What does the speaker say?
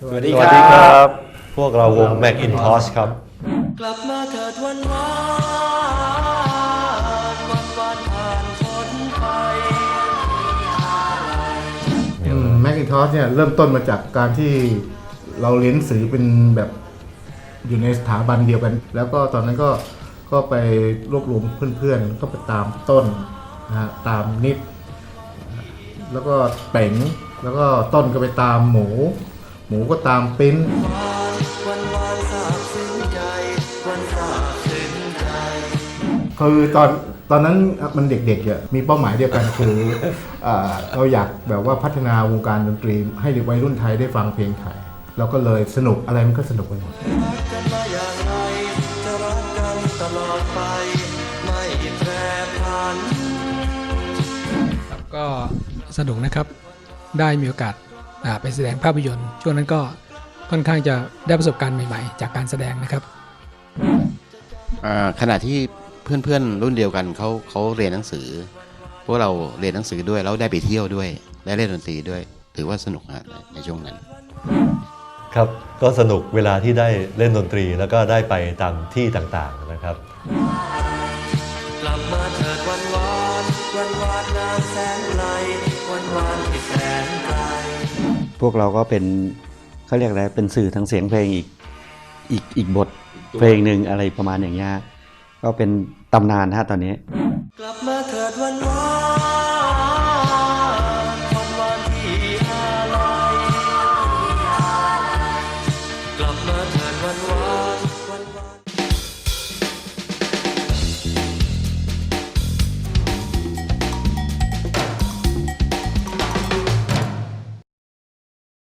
สวัสดีสวัสดีครับ พวกเราวง Macintosh ครับ กลับมาเถิดวันวานวันวานผ่านพ้นไปแมค i นทอสเนี่ยเริ่มต้นมาจากการที่เราเรียนหนังสือเป็นแบบอยู่ในสถาบันเดียวกัน แล้วก็ตอนนั้นก็ก็ไปรวบรวมเพื่อนๆ ก็ไปตามต้นนะฮะตามนิด แล้วก็เป๋งแล้วก็ต้นก็ไปตามหมู หมูก็ตามปิ้นคือตอนตอนนั้นมันเด็กๆอะมีเป้าหมายเดียวกันคืออ่าเราอยากแบบว่าพัฒนาวงการดนตรี ให้เด็กวัยรุ่นไทยได้ฟังเพลงไทยเราก็เลยสนุกอะไรมันก็สนุกไปหมดก็สนุกนะครับได้มีโอกาส ไปแสดงภาพยนตร์ ช่วงนั้นก็ค่อนข้างจะได้ประสบการณ์ใหม่ๆ จากการแสดงนะครับอ่าขณะที่เพื่อนๆรุ่นเดียวกันเขาเขาเรียนหนังสือ พวกเราเรียนหนังสือด้วยแล้วได้ไปเที่ยวด้วยได้เล่นดนตรีด้วย ถือว่าสนุกฮะในช่วงนั้น ครับก็สนุกเวลาที่ได้เล่นดนตรีแล้วก็ได้ไปตามที่ต่างๆนะครับกลับมาเถิดวันวานวันวานนานแสนไกลวันวานที่แสนไกล พวกเราก็เป็นเขาเรียกอะไรเป็นสื่อทางเสียงเพลงอีกอีกอีกบทเพลงหนึ่งอะไรประมาณอย่างเงี้ยก็เป็นตำนานฮะตอนนี้ กลับมาเถิดวันวานกลับมาเถิดวันวานวัน